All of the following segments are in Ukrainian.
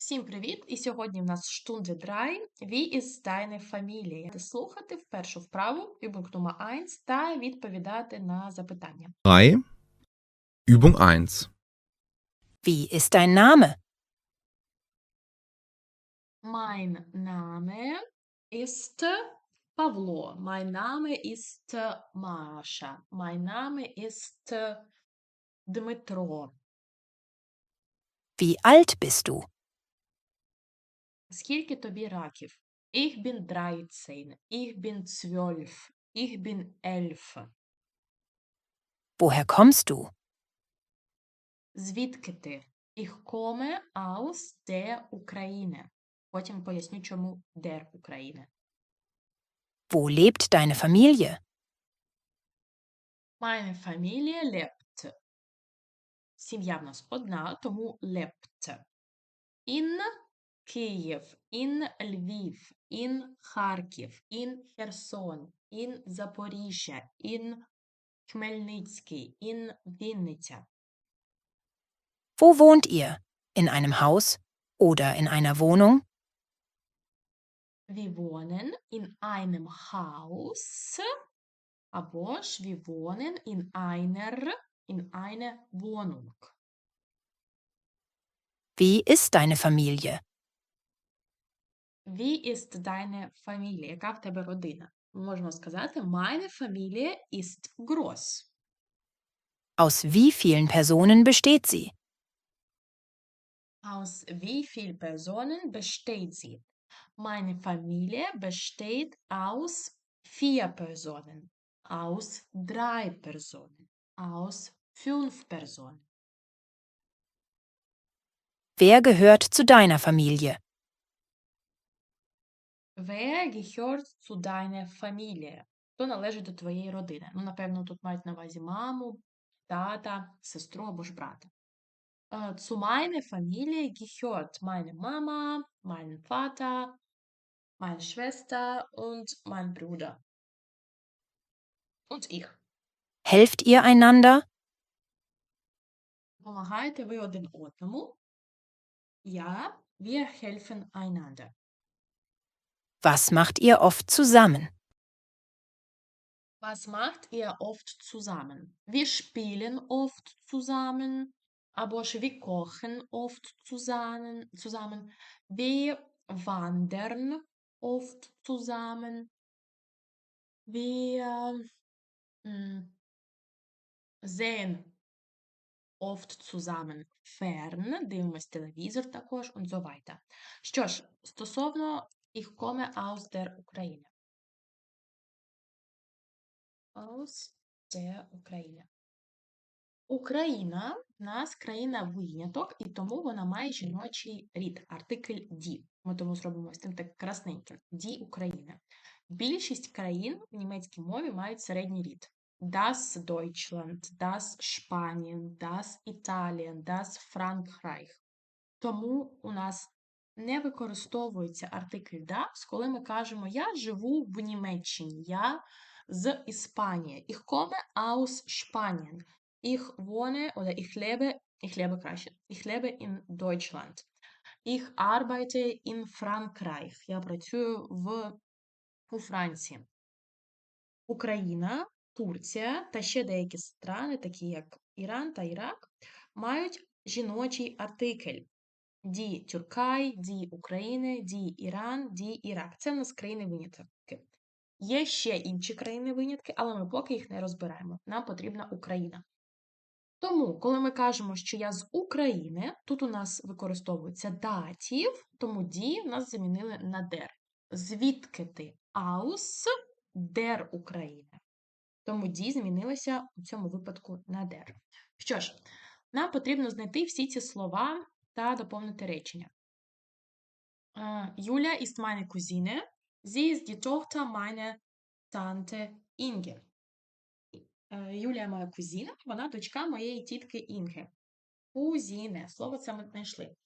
Всім привіт! І сьогодні в нас Stunde 3 Wie ist deine Familie? Слухати в першу вправу, Übung Nummer 1 та відповідати на запитання. 3. Übung 1. Wie ist dein Name? Mein Name ist Pavlo. Mein Name ist Mascha. Mein Name ist Дмитро. Wie alt bist du? Скільки тобі років? Ich bin 13. Ich bin 12. Ich bin 11. Woher kommst du? Звідки ти? Ich komme aus der Ukraine. Потім поясню, чому der Ukraine. Wo lebt deine Familie? Meine Familie lebt. Сім'я в нас одна, тому lebt. In Київ, in Львів, in Харків, in Херсон, in Запоріжжя, in Хмельницький, in Вінниця. Wo wohnt ihr? In einem Haus oder in einer Wohnung? Wir wohnen in einem Haus, або ж wir wohnen in einer, in einer Wohnung. Wie ist deine Familie? Wie ist deine Familie? Яка в тебе родина? Можемо сказати, meine Familie ist groß. Aus wie vielen Personen besteht sie? Aus wie viel Personen besteht sie? Meine Familie besteht aus vier Personen, aus drei Personen, aus fünf Personen. Wer gehört zu deiner Familie? Wer gehört zu deiner Familie? Хто належить до твоєї родини? Ну, напевно, тут мають на увазі маму, тата, сестру або ж брата. Е, Zu meiner Familie gehört meine Mama, mein Vater, meine Schwester und mein Bruder. Und ich. Helft ihr einander? Помагаєте ви один одному? Ja, wir helfen einander. Was macht ihr oft zusammen? Was macht ihr oft zusammen? Wir spielen oft zusammen, aber ж wir kochen oft zusammen, zusammen. Wir wandern oft zusammen. Wir mm, sehen oft zusammen fern, дивимось телевізор також und so weiter. Що ж, стосовно ich komme aus der Ukraine. Aus der Ukraine. Україна в нас країна виняток, і тому вона має жіночий рід, артикль «ді». Ми тому зробимо з тим так красненьким. «Ді Україна». Більшість країн в німецькій мові мають середній рід. Das Deutschland, das Spanien, das Italien, das Frankreich. Тому у нас не використовується артикль das, коли ми кажемо «я живу в Німеччині», «я з Іспанії». Ich komme aus Spanien. Ich wohne oder ich lebe, ich lebe краще, ich lebe in Deutschland. Ich arbeite in Frankreich. Я працюю в, у Франції. Україна, Турція та ще деякі страни, такі як Іран та Ірак, мають жіночий артикль. Ді Тюркай, Ді України, Ді Іран, Ді Ірак. Це в нас країни винятки. Є ще інші країни винятки, але ми поки їх не розбираємо. Нам потрібна Україна. Тому, коли ми кажемо, що я з України, тут у нас використовується датів, тому ді в нас замінили на дер. Звідки ти? Aus der України. Тому ді змінилося у цьому випадку на дер. Що ж, нам потрібно знайти всі ці слова та доповнити речення. Юля ist meine Cousine. Sie ist die Tochter meiner Tante Inge. Юлія моя кузіна, вона дочка моєї тітки Інги. Кузіне. Слово це ми знайшли.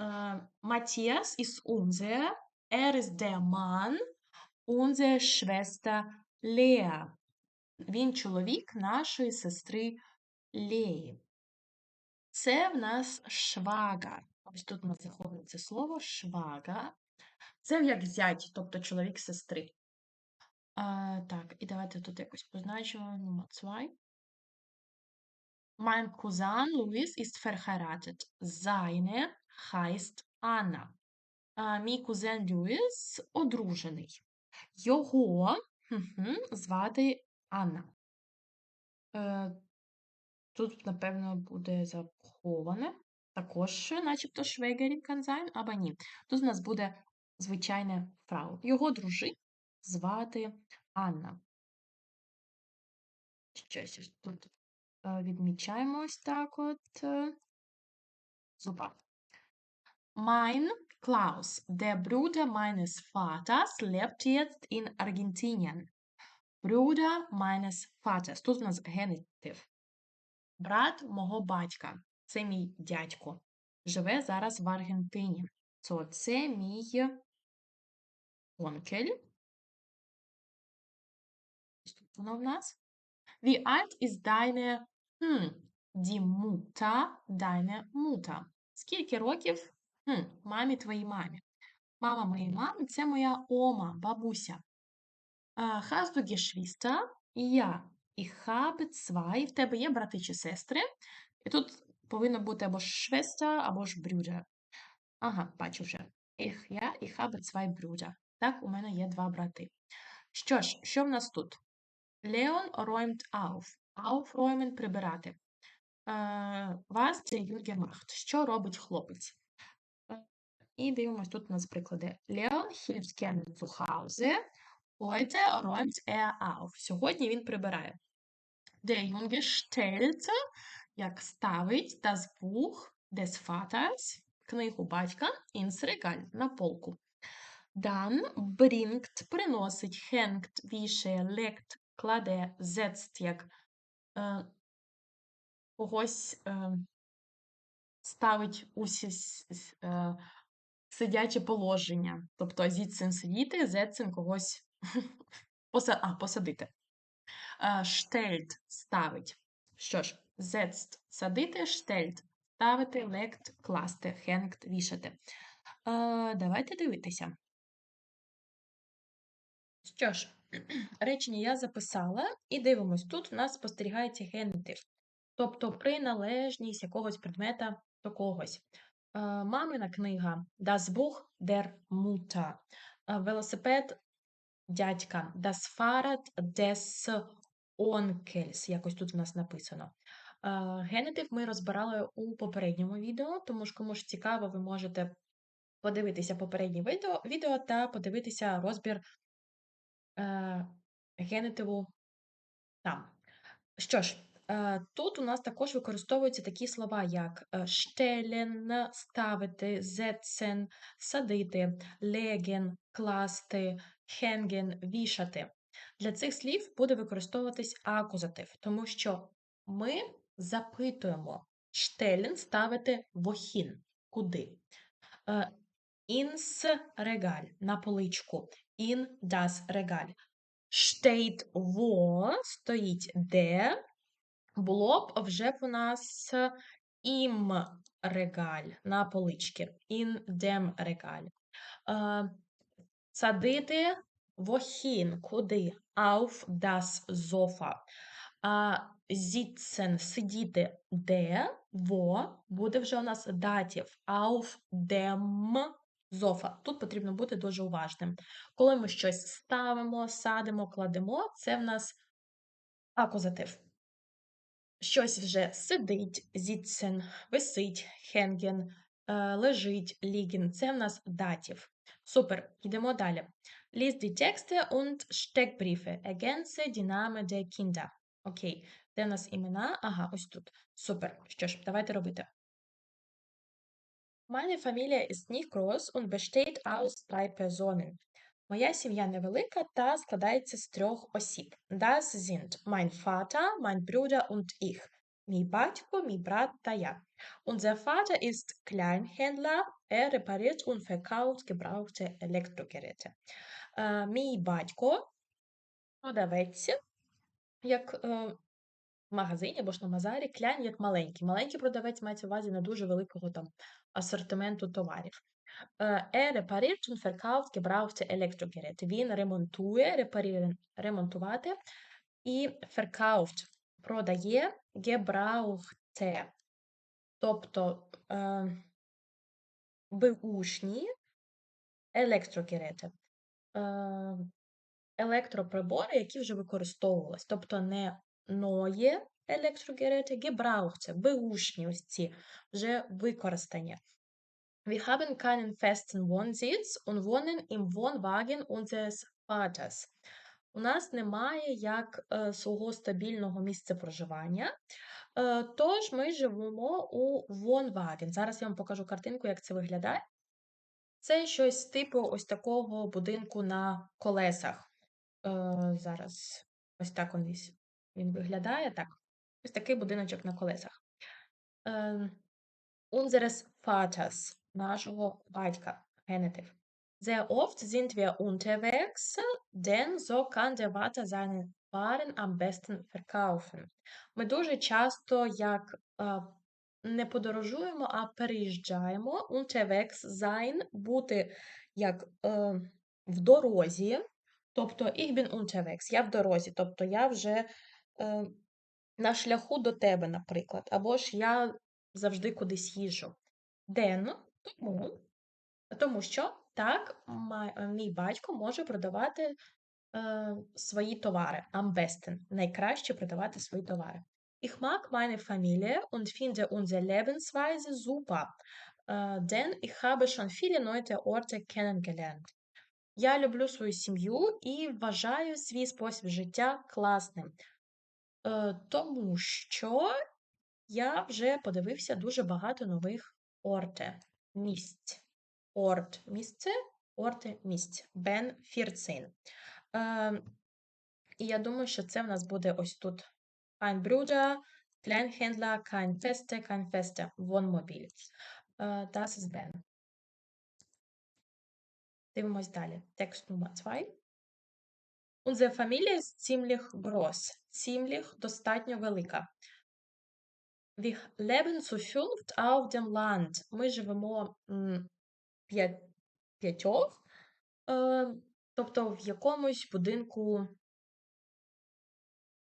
Е, Матіас ist unser, er ist der Mann unserer Schwester Lea. Він чоловік нашої сестри Леї. Це в нас швагар. Ось тут у нас це слово швага. Це як зять, тобто чоловік сестри. А, так, і давайте тут якось позначимо 2. Mein Cousin Louis ist verheiratet. Seine heißt Anna. Мій кузен Льюіс одружений. Його звати Анна. Е, тут, напевно, буде заховане. Також, начебто, Швейгерін Канзайн, або ні. Тут у нас буде звичайне фрау. Його дружину звати Анна. Щось тут е, відмічаємо ось так от. е. Супер. Mein Klaus, der Bruder meines Vaters, lebt jetzt in Argentinien. Bruder meines Vaters. Тут у нас генетив. Брат мого батька. Це мій дядько. Живе зараз в Аргентині. То це мій онкель. Тут воно в нас. Wie alt ist deine hm, die Mutter, deine Mutter? Скільки років хм, мамі твоїй мамі? Мама моєї мами це моя ома, бабуся. Hast du Geschwister? Я. Ich habe zwei. В тебе є брати чи сестри? І тут повинно бути або ж Schwester, або ж Brüder. Ага, бачу вже. Ich, я, ich habe zwei Brüder. Так, у мене є два брати. Що ж, що в нас тут? Leon räumt auf. Aufräumen – прибирати. Was der macht? Що робить хлопець? Е, І дивимось тут у нас приклади. Leon hilft gerne zu Hause. Heute räumt er auf. Сьогодні він прибирає. Der Junge stellt, як ставить, das Buch des Vaters, книгу батька, ins Regal, на полку. Dann bringt, приносить, hängt, вішає, legt, кладе, setzt, як е, когось е, ставить у сіс- е, сидяче положення. Тобто зіцин сидіти, зецин когось поса, а, посадити. Е, Штельт ставить. Що ж, setzt – садити, штельт – ставити, лект – класти, хенгт – вішати. Е, Давайте дивитися. Що ж, речення я записала, і дивимось. Тут у нас спостерігається генетив, тобто приналежність якогось предмета до когось. Е, Мамина книга Das Buch der Mutter. Велосипед дядька. Das Fahrrad des Onkels. Якось тут у нас написано. Е, Генетив ми розбирали у попередньому відео, тому ж кому ж цікаво, ви можете подивитися попереднє відео, відео та подивитися розбір е, генетиву там. Що ж, е, тут у нас також використовуються такі слова, як е, stellen, ставити, setzen, садити, legen, класти, hängen, вішати. Для цих слів буде використовуватись акузатив, тому що ми запитуємо stellen ставити wohin, куди. Е, Ins Regal – на поличку. In das Regal. Steht wo – стоїть де. Було б вже б у нас im Regal – на поличці. In dem Regal. Садити wohin – куди. Auf das Sofa. А sitzen – сидіти де, во, буде вже у нас датів. Auf dem Sofa. Тут потрібно бути дуже уважним. Коли ми щось ставимо, садимо, кладемо, це в нас акузатив. Щось вже сидить, sitzen, висить, hängen, е, лежить, liegen. Це в нас датів. Супер, йдемо далі. Lies die Texte und Steckbriefe. Ergänze die Namen der Kinder. Окей, де в нас імена? Ага, ось тут. Супер. Що ж, давайте робити. Meine Familie ist nicht groß und besteht aus drei Personen. Моя сім'я невелика та складається з трьох осіб. Das sind mein Vater, mein Bruder und ich. Мій батько, мій брат та я. Unser Vater ist Kleinhändler. Er repariert und verkauft gebrauchte Elektrogeräte. Мій батько продавець, як в магазині або ж на базарі klein як маленький. Маленький продавець мається увазі не дуже великого там асортименту товарів. Е, Er repariert und verkauft gebrauchte Elektrogeräte. Він ремонтує, ремонтувати і verkauft продає gebrauchte, тобто беушні електрогерети. Е, електроприбори, які вже використовувались, тобто не ноє електрогерети, gebrauchte, беушні ось ці, вже використані. Wir haben keinen festen Wohnsitz und wohnen im Wohnwagen unseres Vaters. У нас немає як е, свого стабільного місця проживання, е, тож ми живемо у Wohnwagen. Зараз я вам покажу картинку, як це виглядає. Це щось типу ось такого будинку на колесах. Е, зараз ось так він, він виглядає. Так. Ось такий будиночок на колесах. Е, unseres Vaters, нашого батька, генетив. Sehr oft sind wir unterwegs, denn so kann der Vater seine Waren am besten verkaufen. Ми дуже часто як е, не подорожуємо, а переїжджаємо. Unterwegs sein – бути як е, в дорозі, тобто ich bin unterwegs, я в дорозі, тобто я вже е, на шляху до тебе, наприклад, або ж я завжди кудись їжджу. Ден, тому, тому що так е, мій батько може продавати е, свої товари. Besten. Найкраще продавати свої товари. Ich mag meine Familie und finde unsere Lebensweise super, äh, denn ich habe schon viele neue Orte kennengelernt. Я люблю свою сім'ю і вважаю свій спосіб життя класним, е, тому що я вже подивився дуже багато нових орте місць. Орт місце, орте місць. Бен Фірцин. Е, і я думаю, що це в нас буде ось тут. Kein Bruder, Kleinhändler, kein Feste, kein Feste, Wohnmobil. Е, Das ist Ben. Дивимось далі. Текст номер 2. Unsere Familie ist ziemlich groß. Ziemlich – достатньо велика. Wir leben zu fünft auf dem Land. Ми живемо п'ятьох, е, тобто в якомусь будинку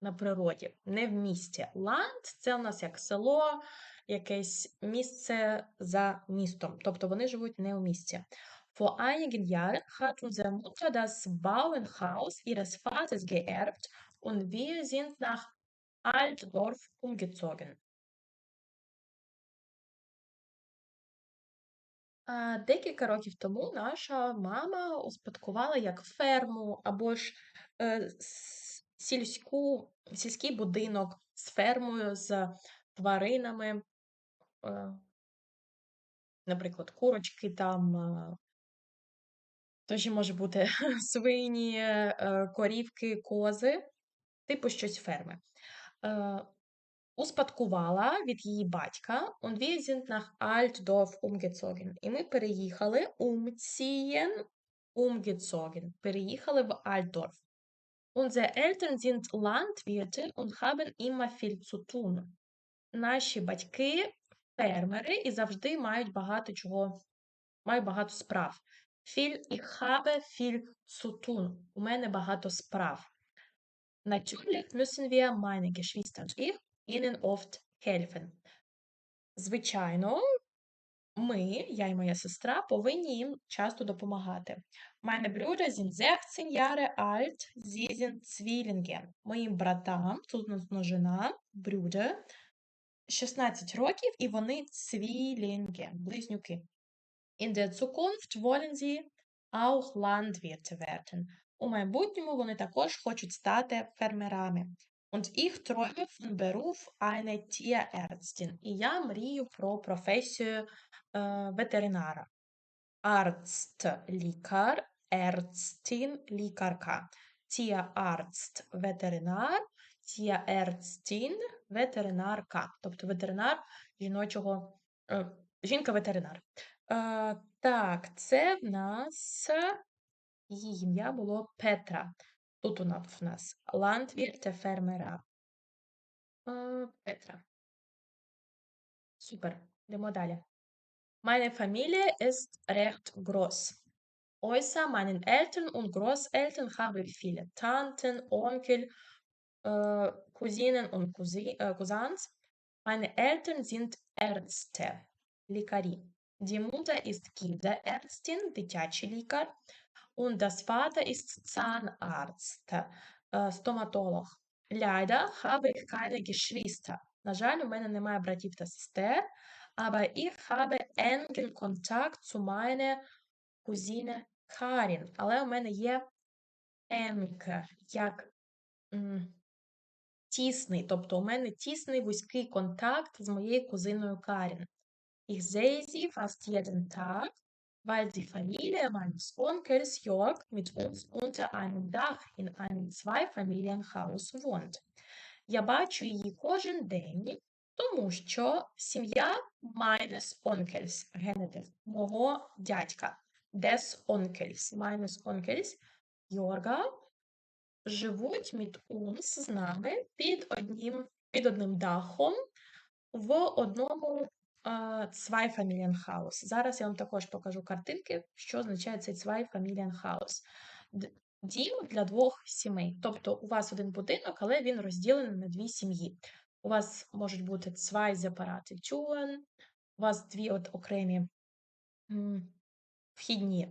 на природі, не в місті. Land – це у нас як село, якесь місце за містом. Тобто вони живуть не у місті. Vor einigen Jahren hat unsere Mutter das Bauernhaus ihres Vaters geerbt und wir sind nach Altdorf umgezogen. Декілька років тому наша мама успадкувала як ферму або ж е, сільську, сільський будинок з фермою, з тваринами, е, наприклад, курочки там, е, то ще може бути свині, е, корівки, кози, типу щось ферми. Е, Успадкувала від її батька und wir sind nach Altdorf umgezogen. І ми переїхали umziehen, umgezogen. Переїхали в Альтдорф. Unsere Eltern sind Landwirte und haben immer viel zu tun. Наші батьки фермери і завжди мають багато чого, мають багато справ. Viel, ich habe viel zu tun. У мене багато справ. Natürlich müssen wir, meine Geschwister und ich, ihnen oft helfen. Звичайно, ми, я і моя сестра, повинні їм часто допомагати. Meine Brüder sind 16 Jahre alt, sie sind Zwillinge. Моїм братам, тут у нас Brüder, 16 років, і вони Zwillinge, близнюки. In der Zukunft wollen sie auch Landwirte werden. У майбутньому вони також хочуть стати фермерами. Und ich träume von Beruf eine Tierärztin. І я мрію про професію е, ветеринара. Арст – лікар, Ärztin – лікарка. Tierarzt – ветеринар, Tierärztin – ветеринарка. Тобто ветеринар жіночого, е, жінка-ветеринар. Е, так, це в нас її ім'я було Петра. Тут у нас в нас Landwirte фермера. Е, Петра. Супер. Йдемо далі. Meine Familie ist recht groß. Außer meinen Eltern und Großeltern habe ich viele Tanten, Onkel, äh, Cousinen und Cousi äh, Cousins. Meine Eltern sind Ärzte, лікарі. Die Mutter ist Kinderärztin, дитячий лікар. Und das Vater ist Zahnarzt, äh, стоматолог. Leider habe ich keine Geschwister. На жаль, у мене немає братів та сестер, aber ich habe engen Kontakt zu meiner Cousine Karin. Але у мене є eng, як м, тісний, тобто у мене тісний вузький контакт з моєю кузиною Карін. Ich sehe sie fast jeden Tag, weil die Familie meines Onkels Jörg mit uns unter einem Dach in einem Zweifamilienhaus wohnt. Я бачу її кожен день, тому що сім'я meines Onkels, генетив, мого дядька, des Onkels, meines Onkels, Йорга, живуть mit uns з нами під одним, під одним дахом в одному Uh, Zweifamilienhaus. Зараз я вам також покажу картинки, що означає цей Zweifamilienhaus. Дім для двох сімей. Тобто у вас один будинок, але він розділений на дві сім'ї. У вас можуть бути zwei separate у вас дві от окремі вхідні,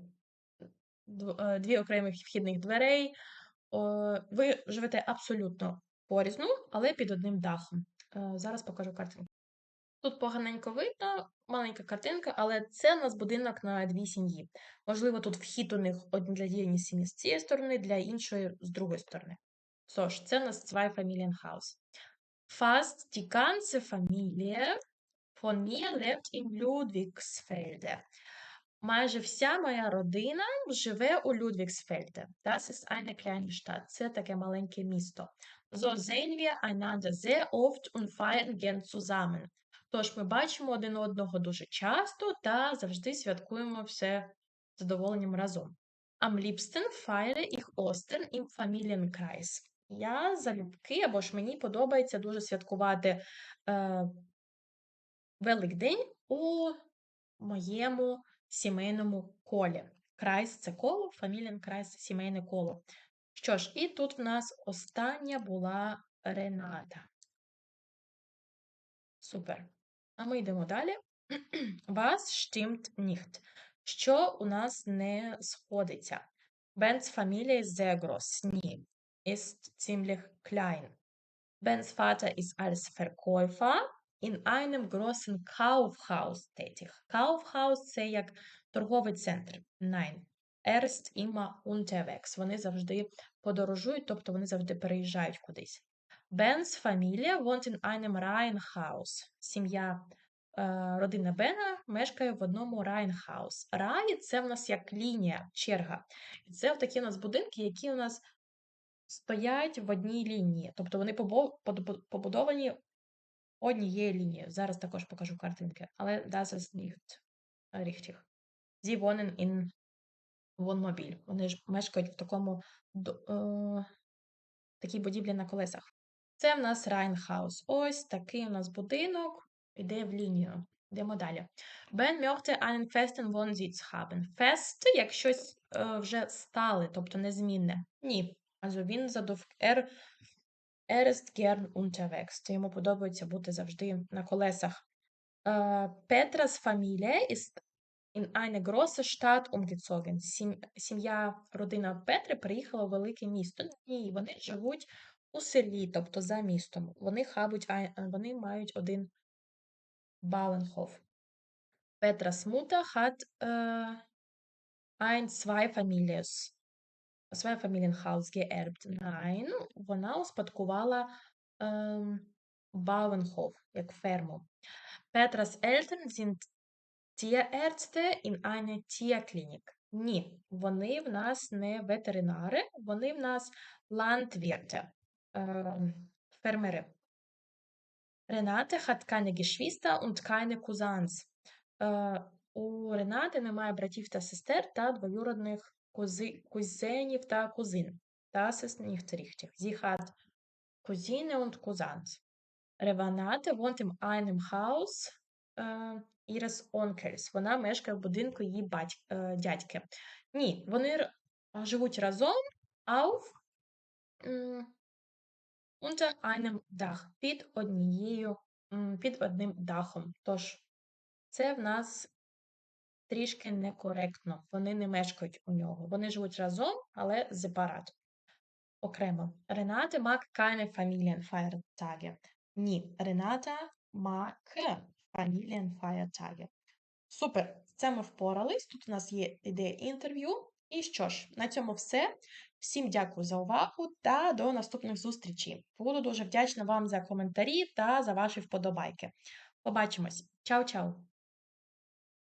е, дві окремі вхідних дверей. Ви живете абсолютно порізну, але під одним дахом. Е, Зараз покажу картинку. Тут поганенько видно, маленька картинка, але це у нас будинок на дві сім'ї. Можливо, тут вхід у них для однієї сім'ї з цієї сторони, для іншої з другої сторони. Тож, це у нас Zweifamilienhaus. Fast die ganze Familie von mir lebt in Ludwigsfelde. Майже вся моя родина живе у Людвігсфельде. Das ist eine kleine Stadt. Це таке маленьке місто. So sehen wir einander sehr oft und feiern gern zusammen. Тож ми бачимо один одного дуже часто та завжди святкуємо все з задоволенням разом. Am liebsten feiere ich Ostern im Familienkreis. Я залюбки, або ж мені подобається дуже святкувати е, Великдень у моєму сімейному колі. Крайс це коло, Familienkreis – сімейне коло. Що ж, і тут в нас остання була Рената. Супер. А ми йдемо далі. Was stimmt nicht? Що у нас не сходиться? Familie ist sehr groß. Ні. Ist ziemlich klein. Bens Vater ist als Verkäufer in einem großen Kaufhaus tätig. Kaufhaus – це як торговий центр. Nein. Er ist immer unterwegs. Вони завжди подорожують, тобто вони завжди переїжджають кудись. Bens Familie wohnt in einem. Сім'я, е, родина Бена мешкає в одному Reihenhaus. Рай – це в нас як лінія, черга. І це такі у нас будинки, які у нас стоять в одній лінії. Тобто вони побудовані однією лінією. Зараз також покажу картинки. Але das ist nicht richtig. Sie wohnen in Wohnmobil. Вони ж мешкають в такому е, такій будівлі на колесах. Це в нас Райнхаус. Ось такий у нас будинок іде в лінію. Йдемо далі. Ben möchte einen festen Wohnsitz haben. Fest, як щось е, вже стале, тобто незмінне. Ні. Also він задов... Er, er ist gern. Це йому подобається бути завжди на колесах. Е, Petras Familie ist in eine große Stadt umgezogen. Сім'я, родина Петри приїхала у велике місто. Ні, вони живуть у селі, тобто за містом. Вони хабуть, а- вони мають один äh, ein Zweifamilies, Zweifamilienhaus geerbt. Nein, вона успадкувала ähm, Bauernhof, як ферму. Petras Eltern sind Tierärzte in einer Tierklinik. Ні, вони в нас не ветеринари, вони в нас Landwirte, ähm, фермери. Renate hat keine Geschwister und keine Cousins. Е, у Ренати немає братів та сестер та двоюродних кузи, кузенів та кузин. Das ist nicht richtig. Sie hat Cousine und Cousins. Renate wohnt in einem Haus е, ihres Onkels. Вона мешкає в будинку її батьк, е, дядьки. Ні, вони живуть разом auf unter einem Dach, під однією, під одним дахом. Тож це в нас трішки некоректно. Вони не мешкають у нього. Вони живуть разом, але сепарат. Окремо. Renate mag keine Familienfeiertage. Ні, Рената mag Familienfeiertage. Супер! Це ми впорались. Тут у нас є ідея інтерв'ю. І що ж, на цьому все. Всім дякую за увагу та до наступних зустрічей. Буду дуже вдячна вам за коментарі та за ваші вподобайки. Побачимось. Чао-чао!